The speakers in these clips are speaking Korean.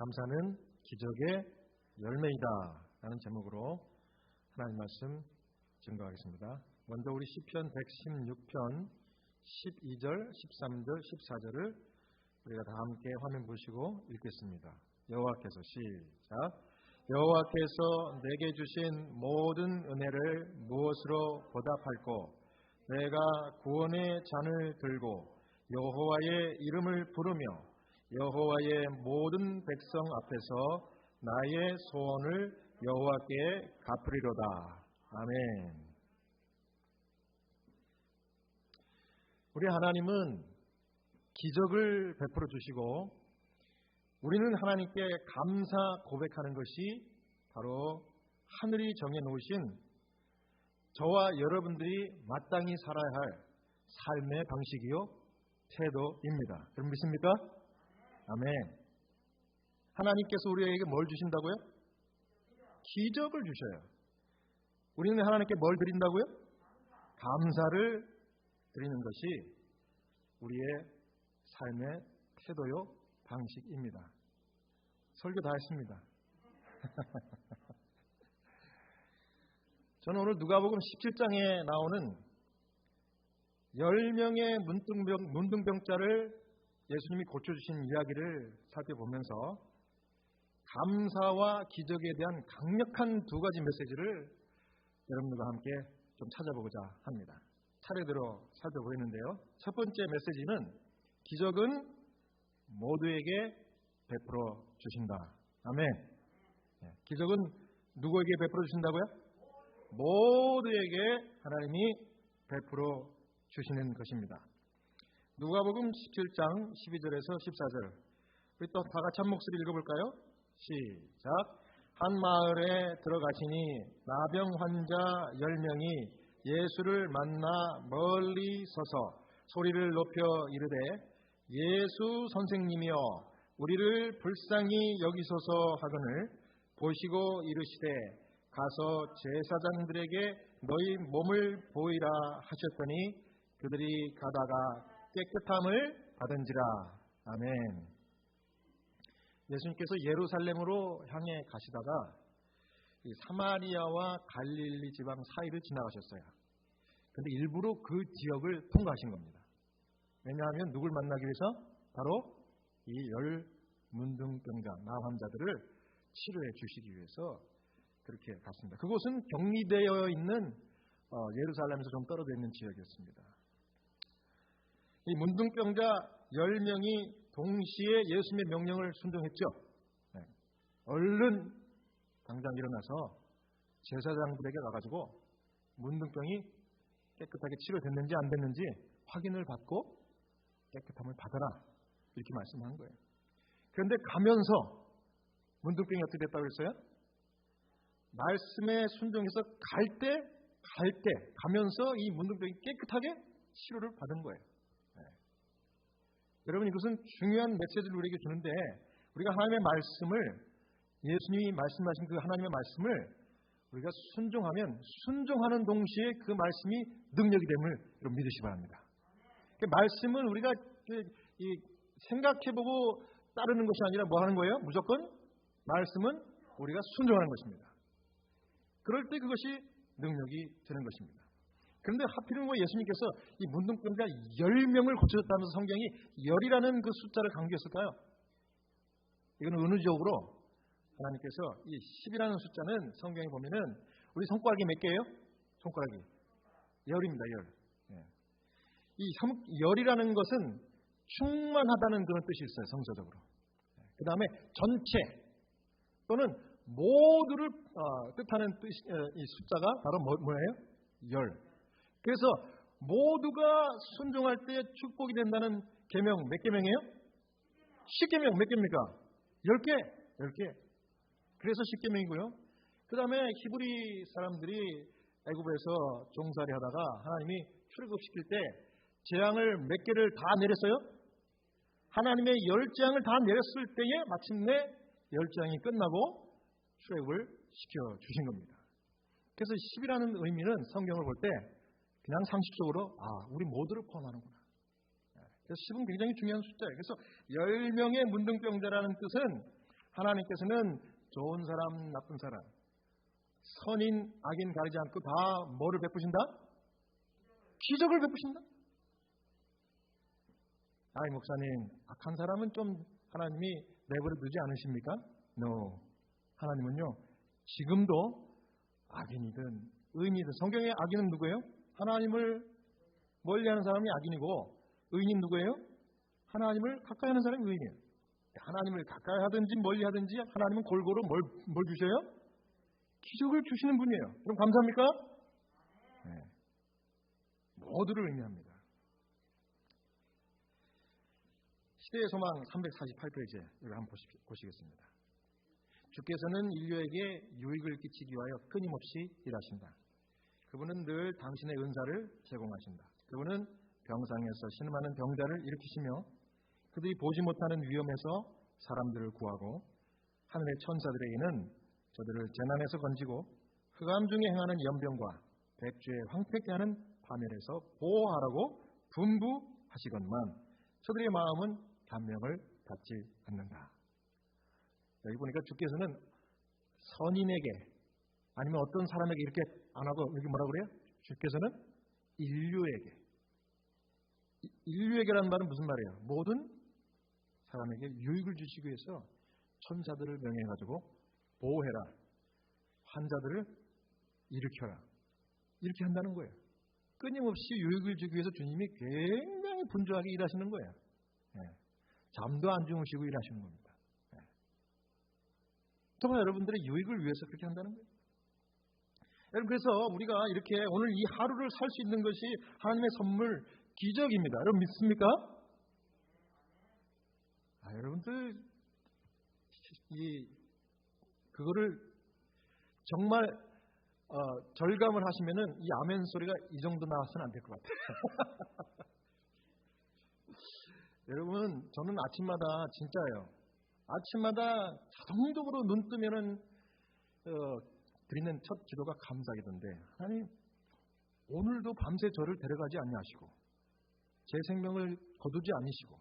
감사는 기적의 열매이다. 라는 제목으로 하나님 말씀 증거하겠습니다. 먼저 우리 시편 116편 12절, 13절, 14절을 우리가 다 함께 화면 보시고 읽겠습니다. 여호와께서 시작. 여호와께서 내게 주신 모든 은혜를 무엇으로 보답할꼬? 내가 구원의 잔을 들고 여호와의 이름을 부르며 여호와의 모든 백성 앞에서 나의 소원을 여호와께 갚으리로다. 아멘. 우리 하나님은 기적을 베풀어 주시고 우리는 하나님께 감사 고백하는 것이 바로 하늘이 정해 놓으신 저와 여러분들이 마땅히 살아야 할 삶의 방식이요 태도입니다. 여러분 믿습니까? 아멘. 하나님께서 우리에게 뭘 주신다고요? 기적을 주셔요. 우리는 하나님께 뭘 드린다고요? 감사를 드리는 것이 우리의 삶의 태도요 방식입니다. 설교 다 했습니다. 저는 오늘 누가복음 17장에 나오는 10명의 문둥병, 문둥병자를 예수님이 고쳐주신 이야기를 살펴보면서 감사와 기적에 대한 강력한 두 가지 메시지를 여러분들과 함께 좀 찾아보고자 합니다. 차례대로 살펴보겠는데요. 첫 번째 메시지는 기적은 모두에게 베풀어 주신다. 아멘. 네, 기적은 누구에게 베풀어 주신다고요? 모두에게 하나님이 베풀어 주시는 것입니다. 누가복음 17장 12절에서 14절. 우리 또 다 같이 한 목소리 읽어볼까요? 시작. 한 마을에 들어가시니 나병 환자 10명이 예수를 만나 멀리 서서 소리를 높여 이르되 예수 선생님이여 우리를 불쌍히 여기소서 하거늘 보시고 이르시되 가서 제사장들에게 너희 몸을 보이라 하셨더니 그들이 가다가 깨끗함을 받은지라. 아멘. 예수님께서 예루살렘으로 향해 가시다가 사마리아와 갈릴리 지방 사이를 지나가셨어요. 근데 일부러 그 지역을 통과하신 겁니다. 왜냐하면 누굴 만나기 위해서? 바로 이 열 문둥병자, 나환자들을 치료해 주시기 위해서 그렇게 갔습니다. 그곳은 격리되어 있는 어, 예루살렘에서 좀 떨어져 있는 지역이었습니다. 이 문둥병자 10명이 동시에 예수님의 명령을 순종했죠. 네. 얼른 당장 일어나서 제사장들에게 가가지고 문둥병이 깨끗하게 치료됐는지 안 됐는지 확인을 받고 깨끗함을 받아라 이렇게 말씀한 거예요. 그런데 가면서 문둥병이 어떻게 됐다고 그랬어요? 말씀에 순종해서 갈 때, 갈 때, 가면서 이 문둥병이 깨끗하게 치료를 받은 거예요. 여러분 이것은 중요한 메시지를 우리에게 주는데 우리가 하나님의 말씀을 예수님이 말씀하신 그 하나님의 말씀을 우리가 순종하면 순종하는 동시에 그 말씀이 능력이 됨을 믿으시 기 바랍니다. 그 말씀은 우리가 그 생각해보고 따르는 것이 아니라 뭐 하는 거예요? 무조건 말씀은 우리가 순종하는 것입니다. 그럴 때 그것이 능력이 되는 것입니다. 그런데 하필이면 뭐 예수님께서 이 문둥병자 10명을 고쳐줬다면서 성경이 열이라는 그 숫자를 강조했을까요? 이건 은유적으로 하나님께서 이 10이라는 숫자는 성경에 보면은 우리 손가락이 몇 개예요? 손가락이 열입니다. 열. 예. 이 열이라는 것은 충만하다는 그런 뜻이 있어요. 성서적으로. 예. 그 다음에 전체 또는 모두를 어, 뜻하는 뜻, 어, 이 숫자가 바로 뭐, 뭐예요? 열. 그래서 모두가 순종할 때 축복이 된다는 계명 몇 계명이에요? 10계명 몇 개입니까? 10개. 10개. 그래서 10계명이고요. 그 다음에 히브리 사람들이 애굽에서 종살이 하다가 하나님이 출애굽시킬 때 재앙을 몇 개를 다 내렸어요? 하나님의 열 재앙을 다 내렸을 때에 마침내 열 재앙이 끝나고 출애굽을 시켜 주신 겁니다. 그래서 10이라는 의미는 성경을 볼때 그냥 상식적으로 아 우리 모두를 포함하는구나. 네, 그래서 10은 굉장히 중요한 숫자예요. 그래서 10명의 문둥병자라는 뜻은 하나님께서는 좋은 사람, 나쁜 사람, 선인, 악인 가리지 않고 다 뭐를 베푸신다? 기적을 베푸신다. 아이 목사님, 악한 사람은 좀 하나님이 내버려 두지 않으십니까? No. 하나님은요, 지금도 악인이든 의인이든 성경의 악인은 누구예요? 하나님을 멀리하는 사람이 악인이고 의인은 누구예요? 하나님을 가까이 하는 사람이 의인이에요. 하나님을 가까이 하든지 멀리 하든지 하나님은 골고루 뭘, 뭘 주셔요? 기적을 주시는 분이에요. 그럼 감사합니까? 네. 모두를 의미합니다. 시대의 소망 348페이지에 여기 한번 보시겠습니다. 주께서는 인류에게 유익을 끼치기 위하여 끊임없이 일하신다. 그분은 늘 당신의 은사를 제공하신다. 그분은 병상에서 신음하는 병자를 일으키시며 그들이 보지 못하는 위험에서 사람들을 구하고 하늘의 천사들에게는 저들을 재난에서 건지고 흑암 중에 행하는 연병과 백주에 황폐케 하는 파멸에서 보호하라고 분부하시건만 저들의 마음은 감명을 받지 않는다. 여기 보니까 주께서는 선인에게 아니면 어떤 사람에게 이렇게 안 하고 여기 뭐라 그래요? 주께서는 인류에게 인류에게라는 말은 무슨 말이에요? 모든 사람에게 유익을 주시기 위해서 천사들을 명해 가지고 보호해라. 환자들을 일으켜라. 이렇게 한다는 거예요. 끊임없이 유익을 주기 위해서 주님이 굉장히 분주하게 일하시는 거예요. 네. 잠도 안 주무시고 일하시는 겁니다. 네. 정말 여러분들의 유익을 위해서 그렇게 한다는 거예요. 여러분 그래서 우리가 이렇게 오늘 이 하루를 살 수 있는 것이 하나님의 선물 기적입니다. 여러분 믿습니까? 아, 여러분들 이 그거를 정말 어, 절감을 하시면은 이 아멘 소리가 이 정도 나와서는 안 될 것 같아요. 여러분 저는 아침마다 진짜예요. 아침마다 자동적으로 눈 뜨면은 어, 드리는 첫 기도가 감사기던데 하나님 오늘도 밤새 저를 데려가지 아니하시고 제 생명을 거두지 않으시고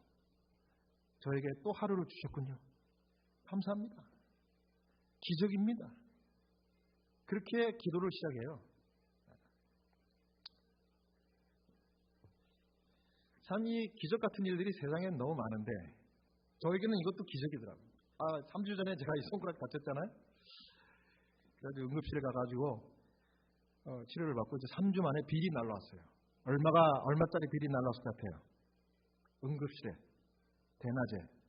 저에게 또 하루를 주셨군요. 감사합니다. 기적입니다. 그렇게 기도를 시작해요. 참 이 기적 같은 일들이 세상에 너무 많은데 저에게는 이것도 기적이더라고요. 아, 3주 전에 제가 이 손가락 다쳤잖아요. 그래서 응급실에 가가지고 어, 치료를 받고 이제 3주 만에 비리 날라왔어요. 얼마가 얼마짜리 비리 날라왔을 것 같아요. 응급실에 대낮에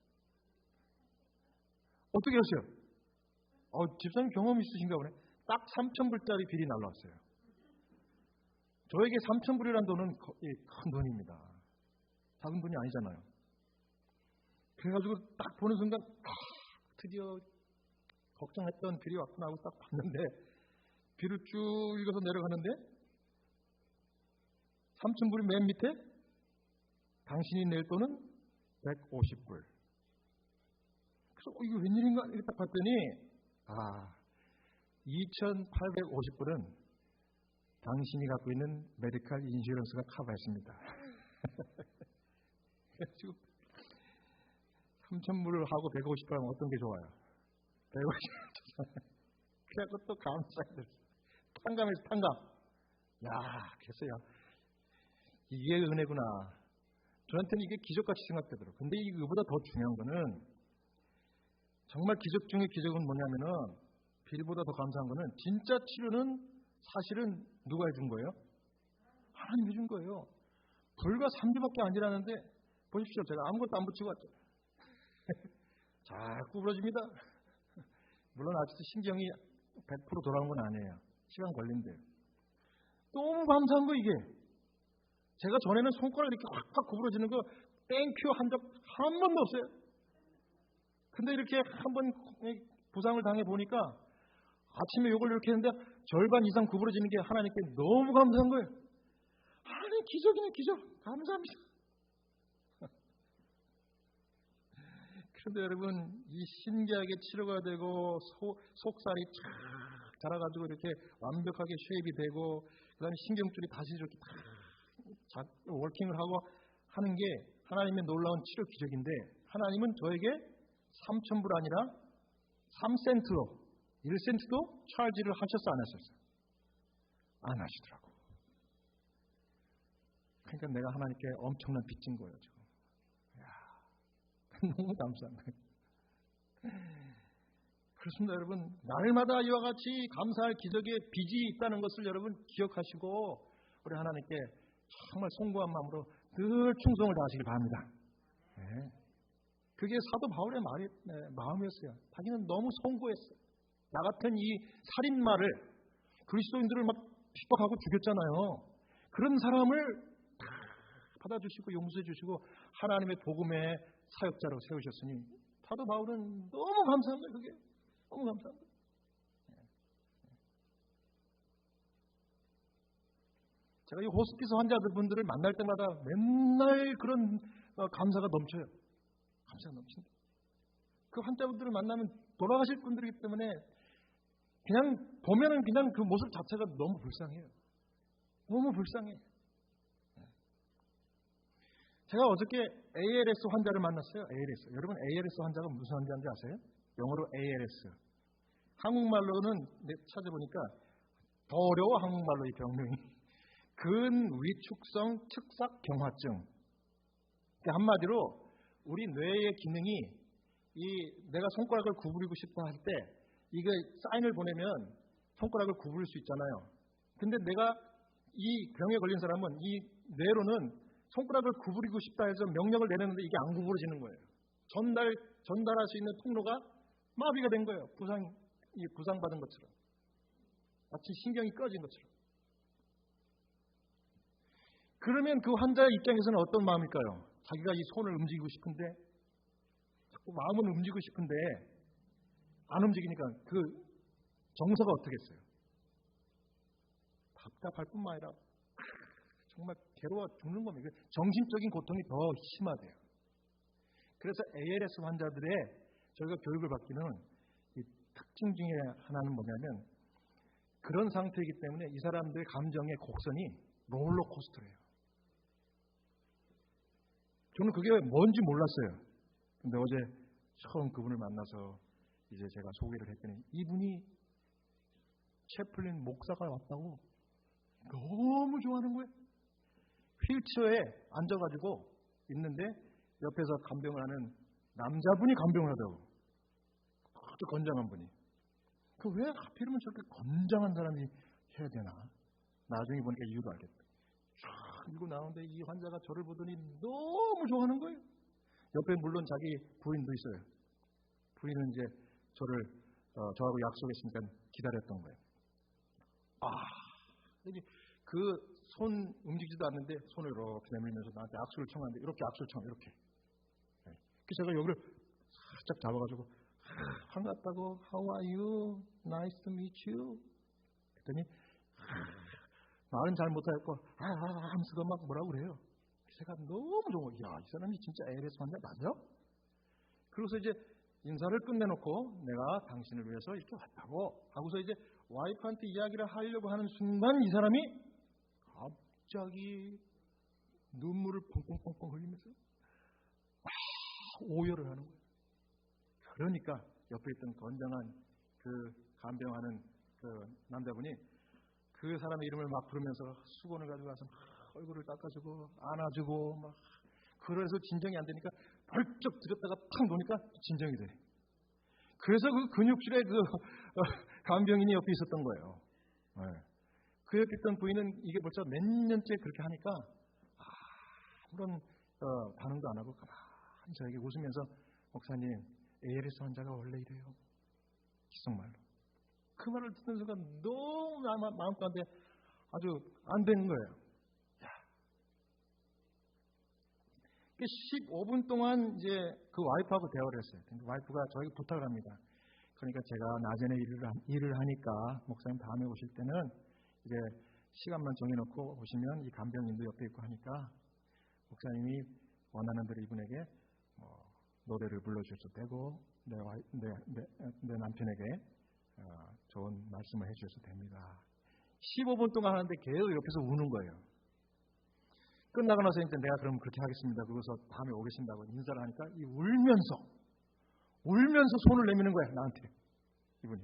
어떻게 하세요? 어, 집사님 경험 있으신가 보네. 딱 3천 불짜리 비리 날라왔어요. 저에게 3천 불이란 돈은 큰 돈입니다. 작은 돈이 아니잖아요. 그래가지고 딱 보는 순간 아, 드디어 걱정했던 비리 왔구나 하고 딱 봤는데 비를 쭉 읽어서 내려가는데 3천 불이 맨 밑에 당신이 낼 돈은 150불. 그래서 어, 이거 웬일인가 이렇게 딱 봤더니 아 2,850불은 당신이 갖고 있는 메디칼 인슈런스가 커버했습니다. 그래가지고 3,000불을 하고 150불 하면 어떤 게 좋아요? 150불. 그래갖고 또 감사해 들었어. 탕감에서 탕감. 야, 그랬어요. 이게 은혜구나. 저한테는 이게 기적같이 생각되더라고요. 근데 이거보다 더 중요한 거는 정말 기적 중의 기적은 뭐냐면은 빌보다 더 감사한 거는 진짜 치료는 사실은 누가 해준 거예요? 하나님 해준 거예요. 불과 3주밖에 안 지났는데 보십시오. 제가 아무것도 안 붙이고 왔죠. 자꾸 부러집니다. 물론 아직도 신경이 100% 돌아온 건 아니에요. 시간 걸린대요. 너무 감사한 거 이게. 제가 전에는 손가락 이렇게 확확 구부러지는 거 땡큐 한 적 한 번도 없어요. 근데 이렇게 한 번 부상을 당해 보니까 아침에 욕을 이렇게 했는데 절반 이상 구부러지는 게 하나님께 너무 감사한 거예요. 하나님 기적이네 기적. 감사합니다. 그런데 여러분 이 신기하게 치료가 되고 소, 속살이 쫙 자라가지고 이렇게 완벽하게 쉐입이 되고 그다음에 신경줄이 다시 이렇게 다 워킹을 하고 하는 게 하나님의 놀라운 치료 기적인데 하나님은 저에게 3천불 아니라 3센트로 1센트도 찰지를 하셨어 안 하셨어요? 안 하시더라고. 그러니까 내가 하나님께 엄청난 빚진 거예요 지금. 야, 너무 감사합니다. 그렇습니다, 여러분. 날마다 이와 같이 감사할 기적의 빚이 있다는 것을 여러분 기억하시고 우리 하나님께 정말 송구한 마음으로 늘 충성을 다하시길 바랍니다. 네. 그게 사도 바울의 말이, 네, 마음이었어요. 자기는 너무 송구했어요. 나 같은 이 살인마를 그리스도인들을 막 핍박하고 죽였잖아요. 그런 사람을 받아주시고 용서해 주시고 하나님의 복음의 사역자로 세우셨으니 사도 바울은 너무 감사합니다. 그게 너무 감사합니다. 제가 이 호스피스 환자들 분들을 만날 때마다 맨날 그런 어, 감사가 넘쳐요. 감사가 넘친다. 그 환자분들을 만나면 돌아가실 분들이기 때문에 그냥 보면은 그냥 그 모습 자체가 너무 불쌍해요. 너무 불쌍해. 제가 어저께 ALS 환자를 만났어요. ALS. 여러분 ALS 환자가 무슨 환자인지 아세요? 영어로 ALS. 한국말로는 찾아보니까 더 어려워 한국말로 이 병명이. 근위축성 측삭 경화증. 그러니까 한마디로 우리 뇌의 기능이 이 내가 손가락을 구부리고 싶다 할때 이게 사인을 보내면 손가락을 구부릴 수 있잖아요. 근데 내가 이 병에 걸린 사람은 이 뇌로는 손가락을 구부리고 싶다 해서 명령을 내렸는데 이게 안 구부러지는 거예요. 전달 전달할 수 있는 통로가 마비가 된 거예요. 부상 이 부상 받은 것처럼 마치 신경이 꺼진 것처럼. 그러면 그 환자의 입장에서는 어떤 마음일까요? 자기가 이 손을 움직이고 싶은데 자꾸 마음은 움직이고 싶은데 안 움직이니까 그 정서가 어떻겠어요? 답답할 뿐만 아니라 정말 괴로워 죽는 겁니다. 정신적인 고통이 더 심하대요. 그래서 ALS 환자들의 저희가 교육을 받기는 특징 중에 하나는 뭐냐면 그런 상태이기 때문에 이 사람들의 감정의 곡선이 롤러코스터예요. 저는 그게 뭔지 몰랐어요. 근데 어제 처음 그분을 만나서 이제 제가 소개를 했더니 이분이 채플린 목사가 왔다고 너무 좋아하는 거예요. 휠체어에 앉아가지고 있는데 옆에서 간병을 하는 남자분이 간병을 하더라고. 아주 건장한 분이. 그 왜 하필이면 저렇게 건장한 사람이 해야 되나? 나중에 보니까 이유도 알겠다. 쫙 읽고 나오는데 이 환자가 저를 보더니 너무 좋아하는 거예요. 옆에 물론 자기 부인도 있어요. 부인은 이제 저를 어, 저하고 약속했으니까 기다렸던 거예요. 아, 그 손 움직이지도 않는데 손을 이렇게 내밀면서 나한테 악수를 청하는데 이렇게 악수를 청 이렇게. 네. 그래서 제가 여기를 살짝 잡아가지고 반갑다고 How are you? Nice to meet you. 그랬더니 말은 잘 못하겠고 아, 아, 하면서도 막 뭐라고 그래요. 제가 너무 좋은 거야. 이 사람이 진짜 ALS 환자 맞아? 그래서 이제 인사를 끝내놓고 내가 당신을 위해서 이렇게 왔다고 하고서 이제 와이프한테 이야기를 하려고 하는 순간 이 사람이 갑자기 눈물을 펑펑펑펑 흘리면서 오열을 하는 거예요. 그러니까 옆에 있던 건장한 그 간병하는 그 남자분이 그 사람의 이름을 막 부르면서 수건을 가져가서 얼굴을 닦아주고 안아주고 막 그래서 진정이 안 되니까 벌쩍 들였다가 탁 놓으니까 진정이 돼. 그래서 그 근육질의 그 어, 간병인이 옆에 있었던 거예요. 네. 그 있던 부인은 이게 벌써 몇 년째 그렇게 하니까 아무런 어, 반응도 안 하고 가만히 저에게 웃으면서 목사님 ALS 환자가 원래 이래요. 기성말로. 그 말을 듣는 순간 너무 마음 가운데 아주 안 되는 거예요. 15분 동안 이제 그 와이프하고 대화를 했어요. 근데 와이프가 저에게 부탁을 합니다. 그러니까 제가 낮에는 일을, 일을 하니까 목사님 다음에 오실 때는 이제 시간만 정해놓고 오시면 이 간병인도 옆에 있고 하니까 목사님이 원하는 대로 이분에게 뭐 노래를 불러주셔도 되고 내, 내, 내, 내 남편에게 어, 좋은 말씀을 해주셔도 됩니다. 15분 동안 하는데 계속 옆에서 우는 거예요. 끝나고 나서 이제 내가 그럼 그렇게 하겠습니다. 그래서 다음에 오겠습니다고 인사를 하니까 이 울면서 울면서 손을 내미는 거야 나한테. 이분이.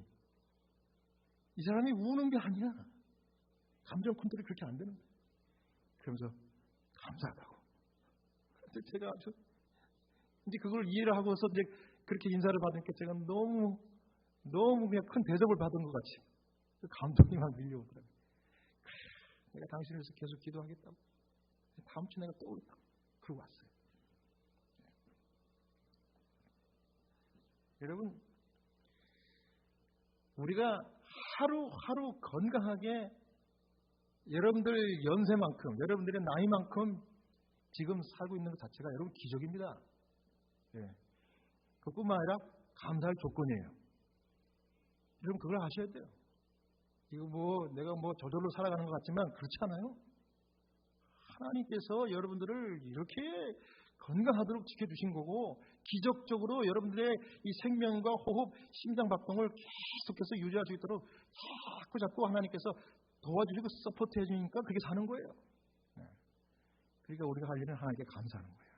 이 사람이 우는 게 아니야. 감정 컨트롤이 그렇게 안 되는 거예요. 그러면서 감사하다고. 제가 아주 이제 그걸 이해를 하고서 이제 그렇게 인사를 받으니까 제가 너무 너무 그냥 큰 대접을 받은 것 같이 그 감동이 막 밀려오더라고요. 내가 당신을 위해서 계속 기도하겠다고. 다음 주 내가 또 오겠다고. 그러고 왔어요. 여러분, 우리가 하루하루 건강하게 여러분들 연세만큼, 여러분들의 나이만큼 지금 살고 있는 것 자체가 여러분 기적입니다. 예. 그뿐만 아니라 감사할 조건이에요. 여러분 그걸 아셔야 돼요. 이거 뭐 내가 뭐 저절로 살아가는 것 같지만 그렇지 않아요. 하나님께서 여러분들을 이렇게 건강하도록 지켜주신 거고 기적적으로 여러분들의 이 생명과 호흡, 심장 박동을 계속해서 유지할 수 있도록 자꾸 자꾸 하나님께서 도와주시고 서포트 해주니까 그렇게 사는 거예요. 네. 그러니까 우리가 할 일은 하나님께 감사하는 거예요.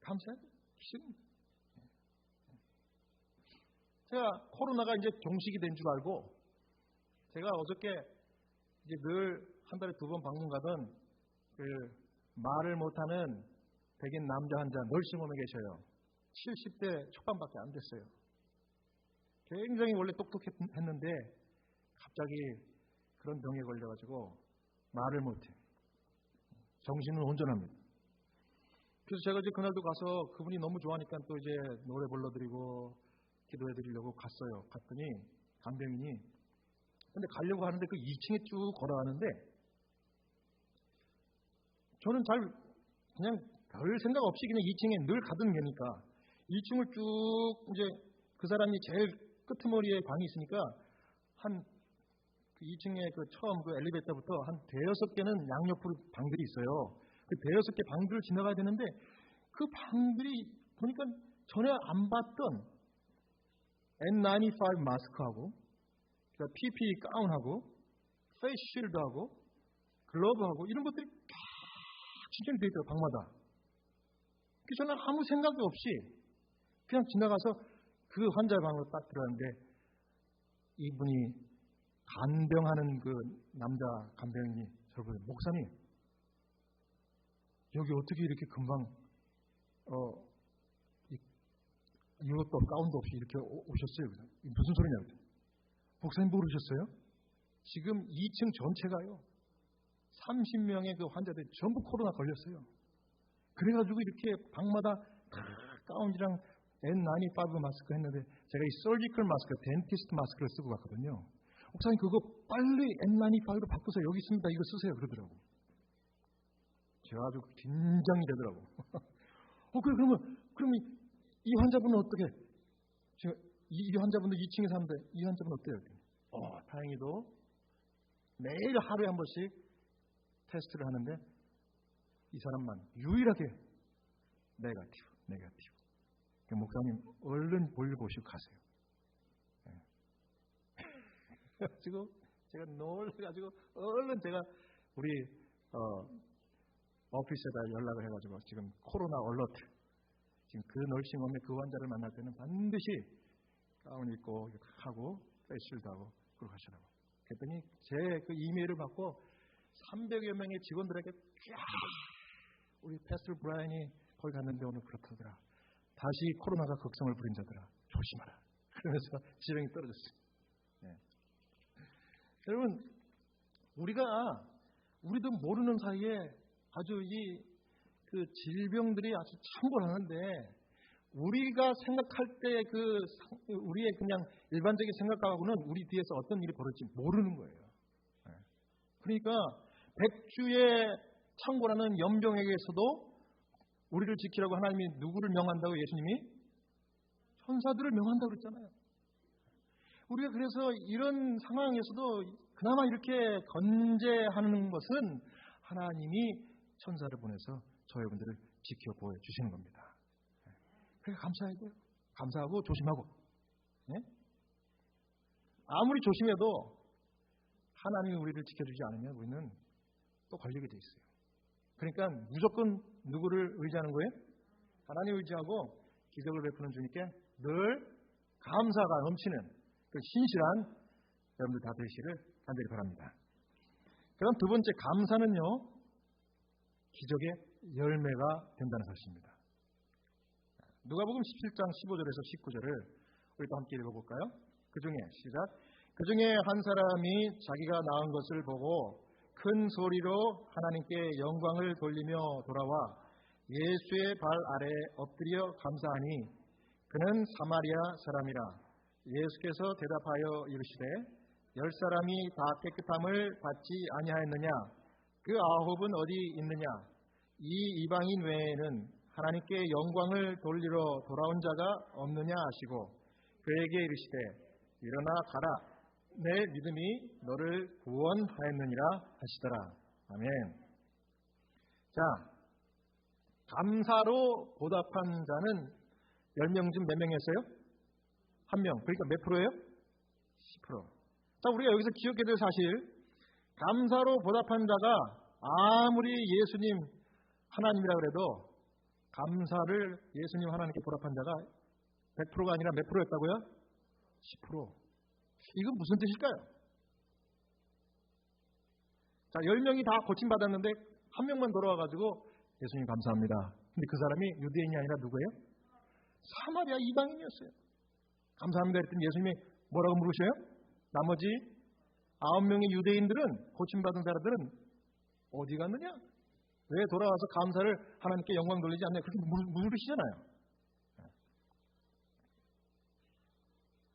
감사해. 기적입니다. 네. 제가 코로나가 이제 종식이 된 줄 알고 제가 어저께 이제 늘 한 달에 두 번 방문 가던 그 말을 못하는 백인 남자 환자 널싱홈에 계셔요. 70대 초반밖에 안 됐어요. 굉장히 원래 똑똑했는데 갑자기 그런 병에 걸려가지고 말을 못해. 정신은 온전합니다. 그래서 제가 이제 그날도 가서 그분이 너무 좋아하니까 또 이제 노래 불러드리고 기도해드리려고 갔어요. 갔더니 간병인이 근데 가려고 하는데 그 2층에 쭉 걸어가는데 저는 잘 그냥 별 생각 없이 그냥 2층에 늘 가던 게니까 2층을 쭉 이제 그 사람이 제일 끄트머리에 방이 있으니까 한 2층에 그 처음 그 엘리베이터부터 한 대여섯 개는 양옆으로 방들이 있어요. 그 대여섯 개 방들을 지나가야 되는데 그 방들이 보니까 전에 안 봤던 N95 마스크하고 PPE 가운하고 페이스 쉴드하고 글러브하고 이런 것들이 쫙 진전이 되어 있더라고요. 방마다. 그래서 저는 아무 생각이 없이 그냥 지나가서 그 환자 방으로 딱 들어갔는데 이분이 간병하는 그 남자 간병인이 저를 목사님 여기 어떻게 이렇게 금방 어 이것도 가운도 없이 이렇게 오셨어요? 무슨 소리냐고. 목사님 모르셨어요? 지금 2층 전체가요. 30명의 그 환자들이 전부 코로나 걸렸어요. 그래가지고 이렇게 방마다 다 가운이랑 N95 마스크 했는데 제가 이 서지컬 마스크, 덴티스트 마스크를 쓰고 갔거든요. 목사님 그거 빨리 N95로 바꾸서 여기 있습니다. 이거 쓰세요. 그러더라고. 제가 아주 긴장이 되더라고. 어, 그래, 그러면, 그러면 이 환자분은 어떻게? 제가 이, 환자분도 2층에 사는데 이 환자분은 어때요? 어, 다행히도 매일 하루에 한 번씩 테스트를 하는데 이 사람만 유일하게 네가티브, 네가티브. 그 목사님 얼른 볼일 보시고 가세요. 그래가지고 제가 놀래가지고 얼른 제가 우리 어, 오피스에다 연락을 해가지고 지금 코로나 얼러트 지금 그 널싱홈의 그 환자를 만날 때는 반드시 가운 입고 하고 페이스실드 하고 그러고 하시라고. 그랬더니 제 그 이메일을 받고 300여 명의 직원들에게 쫙 우리 패스트 브라이언이 거기 갔는데 오늘 그렇다더라. 다시 코로나가 걱정을 부린 자들아 조심하라. 그러면서 지령이 떨어졌어요. 네. 여러분 우리가 우리도 모르는 사이에 아주 이 그 질병들이 아주 창궐하는데 우리가 생각할 때 그 우리의 그냥 일반적인 생각하고는 우리 뒤에서 어떤 일이 벌어질지 모르는 거예요. 네. 그러니까 백주의 창궐하는 염병에게서도 우리를 지키라고 하나님이 누구를 명한다고 예수님이 천사들을 명한다고 그랬잖아요. 우리가 그래서 이런 상황에서도 그나마 이렇게 건재하는 것은 하나님이 천사를 보내서 저 여러분들을 지켜 보여 주시는 겁니다. 그래 감사해야 돼요. 감사하고 조심하고. 네? 아무리 조심해도 하나님이 우리를 지켜주지 않으면 우리는 또 걸리게 돼 있어요. 그러니까 무조건 누구를 의지하는 거예요? 하나님 의지하고 기적을 베푸는 주님께 늘 감사가 넘치는 그 신실한 여러분들 다 되시기를 간절히 바랍니다. 그럼 두 번째 감사는요 기적의 열매가 된다는 것입니다. 누가복음 17장 15절에서 19절을 우리 또 함께 읽어볼까요? 그 중에 시작. 그 중에 한 사람이 자기가 낳은 것을 보고 큰 소리로 하나님께 영광을 돌리며 돌아와 예수의 발 아래 엎드려 감사하니 그는 사마리아 사람이라 예수께서 대답하여 이르시되 열 사람이 다 깨끗함을 받지 아니하였느냐? 그 아홉은 어디 있느냐? 이 이방인 외에는 하나님께 영광을 돌리러 돌아온 자가 없느냐? 하시고 그에게 이르시되 일어나 가라. 내 믿음이 너를 구원하였느니라 하시더라. 아멘. 자 감사로 보답한 자는 10명 중 몇 명이었어요? 한 명. 그러니까 몇 프로예요? 10%. 자, 우리가 여기서 기억해야 될 사실, 감사로 보답한 자가 아무리 예수님 하나님이라 그래도 감사를 예수님 하나님께 보답한 자가 100%가 아니라 몇 프로였다고요? 10%. 이건 무슨 뜻일까요? 자, 10명이 다 고침받았는데 한 명만 돌아와가지고 예수님 감사합니다. 근데 그 사람이 유대인이 아니라 누구예요? 사마리아 이방인이었어요. 감사합니다 했더니 예수님이 뭐라고 물으셔요? 나머지 아홉 명의 유대인들은 고침받은 사람들은 어디 갔느냐? 왜 돌아와서 감사를 하나님께 영광 돌리지 않냐? 그렇게 물으시잖아요.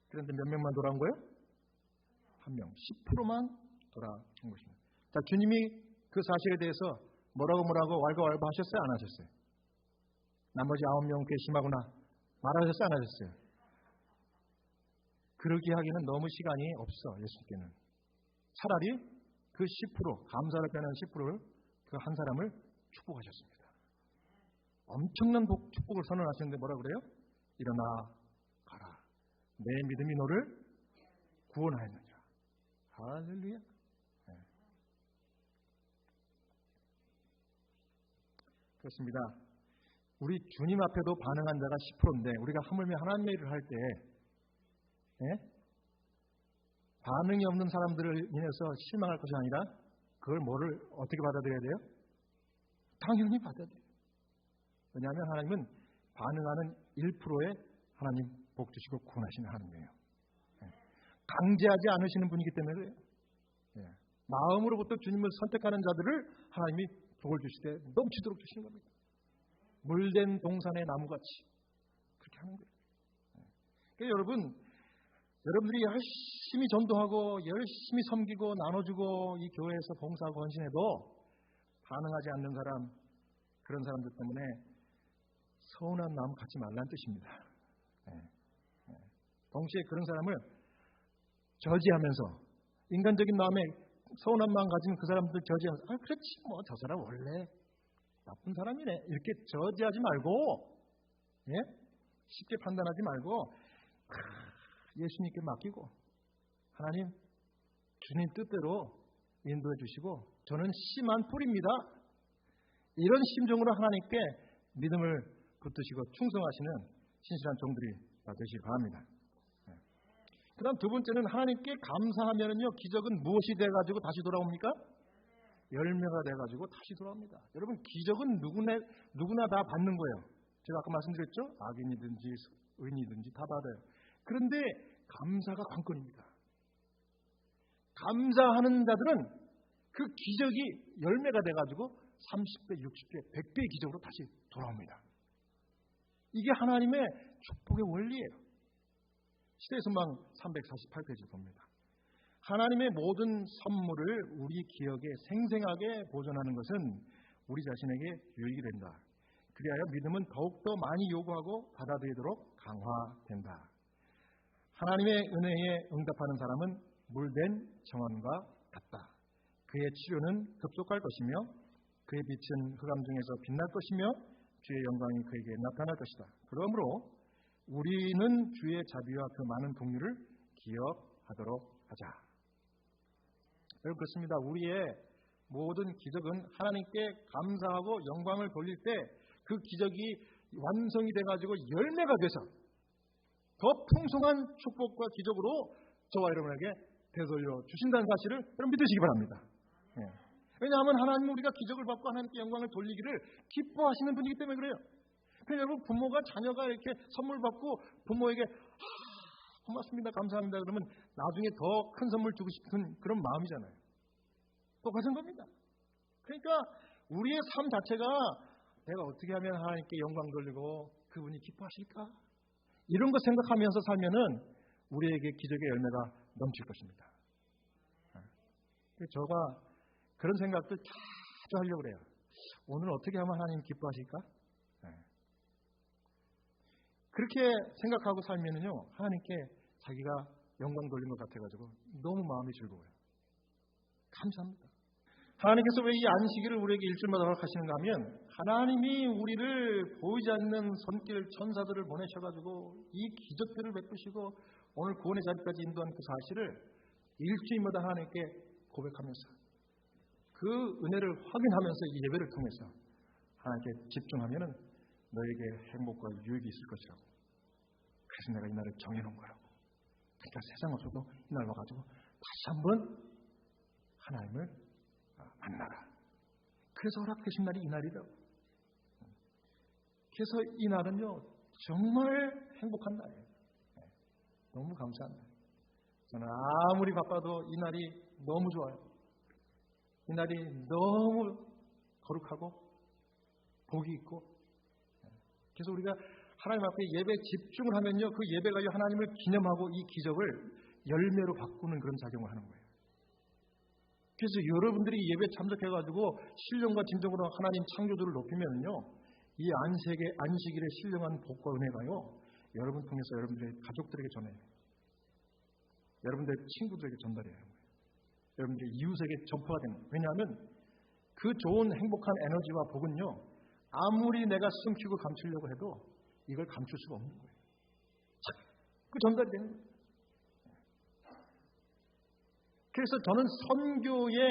그런데 몇 명만 돌아온 거예요? 한 명, 10%만 돌아온 것입니다. 자, 주님이 그 사실에 대해서 뭐라고 뭐라고 왈가왈부 하셨어요? 안 하셨어요? 나머지 아홉 명 괘씸하구나 말하셨어요? 안 하셨어요? 그러기 하기는 너무 시간이 없어 예수님께는 차라리 그 10% 감사를 빼는 10%를 그 한 사람을 축복하셨습니다. 엄청난 복, 축복을 선언하셨는데 뭐라 그래요? 일어나 가라. 내 믿음이 너를 구원하였느니라. 할렐루야. 그렇습니다. 우리 주님 앞에도 반응한 자가 10%인데 우리가 하물며 하나님의 일을 할 때, 예? 반응이 없는 사람들을 인해서 실망할 것이 아니라 그걸 뭐를 어떻게 받아들여야 돼요? 당연히 받아들여요. 왜냐하면 하나님은 반응하는 1%의 하나님 복 주시고 구원하시는 하나님이에요. 예. 강제하지 않으시는 분이기 때문에 그래요. 예. 마음으로부터 주님을 선택하는 자들을 하나님이 복을 주실 때 넘치도록 주시는 겁니다. 물된 동산의 나무같이 그렇게 하는 거예요. 네. 그러니까 여러분, 여러분들이 열심히 전도하고 열심히 섬기고 나눠주고 이 교회에서 봉사하고 헌신해도 반응하지 않는 사람 그런 사람들 때문에 서운한 마음 갖지 말라는 뜻입니다. 네. 네. 동시에 그런 사람을 저지하면서 인간적인 마음에 서운한 마음 가진 그 사람들 저지하면서 아 그렇지 뭐 저 사람 원래 나쁜 사람이네 이렇게 저지하지 말고 예? 쉽게 판단하지 말고 예수님께 맡기고 하나님 주님 뜻대로 인도해 주시고 저는 심한 뿌리입니다. 이런 심정으로 하나님께 믿음을 붙드시고 충성하시는 신실한 종들이 되시기 바랍니다. 그 다음 두 번째는 하나님께 감사하면요, 기적은 무엇이 돼가지고 다시 돌아옵니까? 열매가 돼가지고 다시 돌아옵니다. 여러분, 기적은 누구나, 누구나 다 받는 거예요. 제가 아까 말씀드렸죠? 악인이든지 의인이든지 다 받아요. 그런데 감사가 관건입니다. 감사하는 자들은 그 기적이 열매가 돼가지고 30배, 60배, 100배의 기적으로 다시 돌아옵니다. 이게 하나님의 축복의 원리예요. 시대의 소망 348페이지 봅니다. 하나님의 모든 선물을 우리 기억에 생생하게 보존하는 것은 우리 자신에게 유익이 된다. 그리하여 믿음은 더욱더 많이 요구하고 받아들이도록 강화된다. 하나님의 은혜에 응답하는 사람은 물된 정원과 같다. 그의 치료는 급속할 것이며 그의 빛은 흑암 중에서 빛날 것이며 주의 영광이 그에게 나타날 것이다. 그러므로 우리는 주의 자비와 그 많은 동료를 기억하도록 하자. 그렇습니다. 우리의 모든 기적은 하나님께 감사하고 영광을 돌릴 때 그 기적이 완성이 돼가지고 열매가 돼서 더 풍성한 축복과 기적으로 저와 여러분에게 되돌려 주신다는 사실을 여러분 믿으시기 바랍니다. 예. 왜냐하면 하나님은 우리가 기적을 받고 하나님께 영광을 돌리기를 기뻐하시는 분이기 때문에 그래요. 그래서 여러분 부모가 자녀가 이렇게 선물 받고 부모에게 하, 고맙습니다, 감사합니다 그러면 나중에 더 큰 선물 주고 싶은 그런 마음이잖아요. 똑같은 겁니다. 그러니까 우리의 삶 자체가 내가 어떻게 하면 하나님께 영광 돌리고 그분이 기뻐하실까? 이런 거 생각하면서 살면은 우리에게 기적의 열매가 넘칠 것입니다. 저가 그런 생각들 자주 하려고 그래요. 오늘 어떻게 하면 하나님 기뻐하실까? 그렇게 생각하고 살면은요, 하나님께 자기가 영광 돌린 것 같아가지고 너무 마음이 즐거워요. 감사합니다. 하나님께서 왜 이 안식일을 우리에게 일주일마다 허락하시는가 하면 하나님이 우리를 보이지 않는 손길 천사들을 보내셔가지고 이 기적들을 베푸시고 오늘 구원의 자리까지 인도한 그 사실을 일주일마다 하나님께 고백하면서 그 은혜를 확인하면서 이 예배를 통해서 하나님께 집중하면은 너에게 행복과 유익이 있을 것이라고. 그래서 내가 이 날을 정해놓은 거라고. 그러니까 세상 없어도 이날 와가지고 다시 한번 하나님을 만나라. 그래서 허락되신 날이 이 날이라고. 그래서 이 날은요, 정말 행복한 날이에요. 네. 너무 감사한 날. 저는 아무리 바빠도 이 날이 너무 좋아요. 이 날이 너무 거룩하고 복이 있고. 네. 그래서 우리가 하나님 앞에 예배 집중을 하면요, 그 예배가 하나님을 기념하고 이 기적을 열매로 바꾸는 그런 작용을 하는 거예요. 그래서 여러분들이 예배 참석해가지고 신령과 진정으로 하나님 창조주를 높이면요, 이 안식의 안식일에 신령한 복과 은혜가요, 여러분 통해서 여러분들의 가족들에게 전해요. 여러분들의 친구들에게 전달해요. 여러분들의 이웃에게 전파가 되는. 왜냐하면 그 좋은 행복한 에너지와 복은요, 아무리 내가 숨기고 감추려고 해도 이걸 감출 수가 없는 거예요. 그 전달이 되는 거예요. 그래서 저는 선교의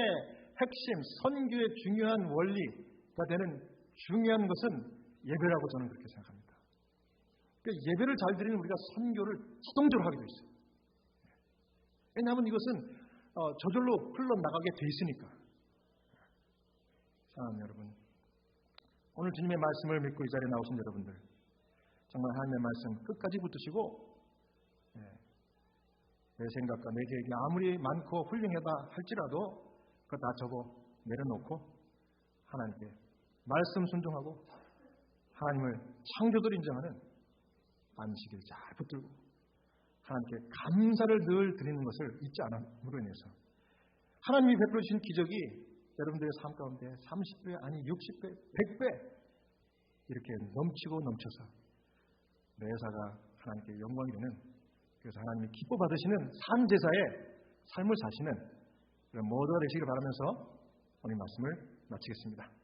핵심, 선교의 중요한 원리가 되는 중요한 것은 예배라고 저는 그렇게 생각합니다. 그러니까 예배를 잘 드리는 우리가 선교를 수동적으로 하게 돼 있어요. 왜냐하면 이것은 어, 저절로 흘러나가게 돼 있으니까. 사랑하는 여러분, 오늘 주님의 말씀을 믿고 이 자리에 나오신 여러분들, 정말 하나님의 말씀 끝까지 붙드시고 예, 내 생각과 내 계획이 아무리 많고 훌륭하다 할지라도 그거 다 적어 내려놓고 하나님께 말씀 순종하고 하나님을 창조들 인정하는 안식일 잘 붙들고 하나님께 감사를 늘 드리는 것을 잊지 않음으로 인해서 하나님이 베풀어 주신 기적이 여러분들의 삶 가운데 30배 아니 60배, 100배 이렇게 넘치고 넘쳐서 매사가 하나님께 영광이 되는 그래서 하나님이 기뻐 받으시는 산 제사의 삶을 사시는 모두가 되시길 바라면서 오늘 말씀을 마치겠습니다.